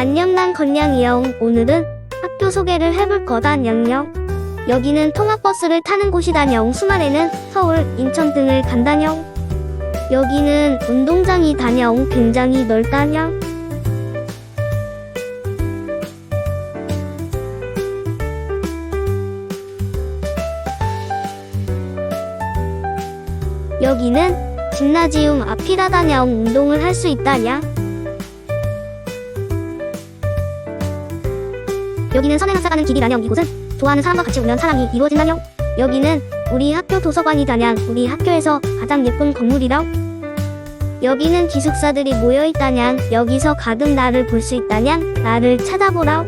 안녕 난 건양이영 오늘은 학교 소개를 해볼 거다 냥냥. 여기는 통학버스를 타는 곳이다냥. 주말에는 서울, 인천 등을 간다냥. 여기는 운동장이 다냥. 굉장히 넓다냥. 여기는 짐나지움 앞이라다냥. 운동을 할 수 있다냥 여기는 선행학사가는 길이라냥 이곳은 좋아하는 사람과 같이 오면 사랑이 이루어진다냥 여기는 우리 학교 도서관이다냥 우리 학교에서 가장 예쁜 건물이랑 여기는 기숙사들이 모여있다냥 여기서 가끔 나를 볼 수 있다냥 나를 찾아보라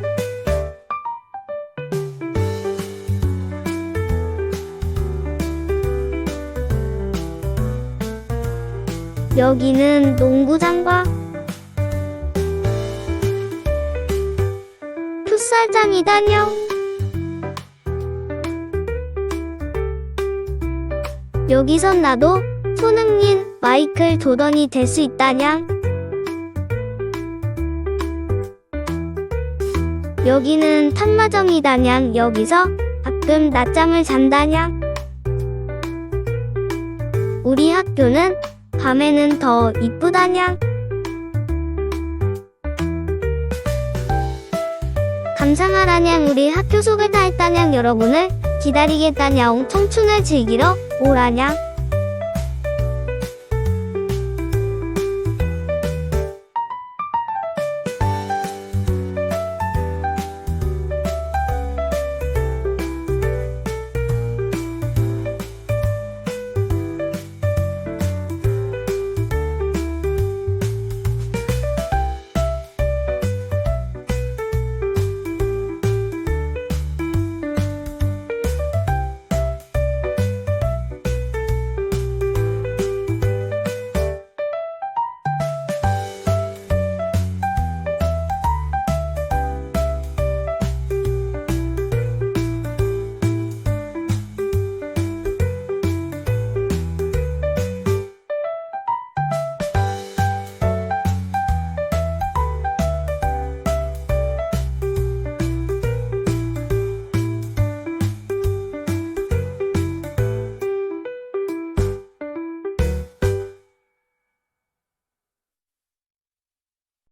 여기는 농구장과 풋살장이다냥 여기선 나도 손흥민, 마이클 조던이 될 수 있다냥 여기는 탄마정이다냥 여기서 가끔 낮잠을 잔다냥 우리 학교는 밤에는 더 이쁘다냥 감상하라냥 우리 학교 속을 다 했다냥 여러분을 기다리겠다냥 청춘을 즐기러 오라냥